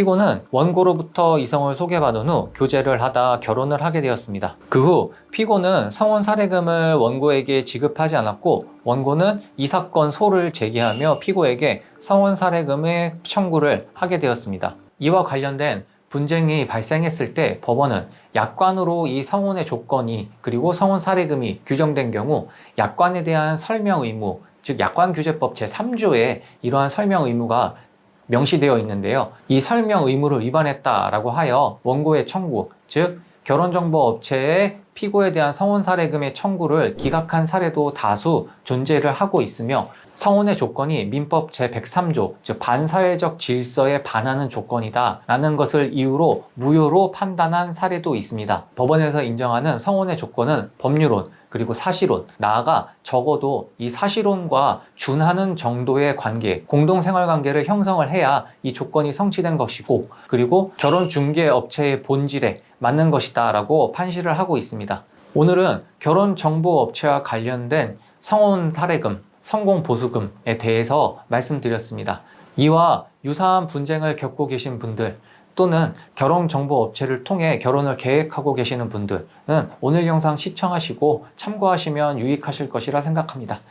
피고는 원고로부터 이성을 소개받은 후 교제를 하다 결혼을 하게 되었습니다. 그 후 피고는 성혼 살해금을 원고에게 지급하지 않았고 원고는 이 사건 소를 제기하며 피고에게 성혼 살해금의 청구를 하게 되었습니다. 이와 관련된 분쟁이 발생했을 때 법원은 약관으로 이 성혼의 조건이 그리고 성혼 살해금이 규정된 경우 약관에 대한 설명 의무, 즉 약관규제법 제3조에 이러한 설명 의무가 명시되어 있는데요. 이 설명 의무를 위반했다라고 하여 원고의 청구, 즉 결혼정보 업체의 피고에 대한 성혼 살해금의 청구를 기각한 사례도 다수 존재를 하고 있으며 성혼의 조건이 민법 제103조, 즉 반사회적 질서에 반하는 조건이다 라는 것을 이유로 무효로 판단한 사례도 있습니다. 법원에서 인정하는 성혼의 조건은 법률론, 그리고 사실론, 나아가 적어도 이 사실론과 준하는 정도의 관계, 공동생활 관계를 형성을 해야 이 조건이 성취된 것이고, 그리고 결혼 중개 업체의 본질에 맞는 것이다 라고 판시를 하고 있습니다. 오늘은 결혼 정보 업체와 관련된 성혼 살해금, 성공 보수금에 대해서 말씀드렸습니다. 이와 유사한 분쟁을 겪고 계신 분들 또는 결혼 정보 업체를 통해 결혼을 계획하고 계시는 분들은 오늘 영상 시청하시고 참고하시면 유익하실 것이라 생각합니다.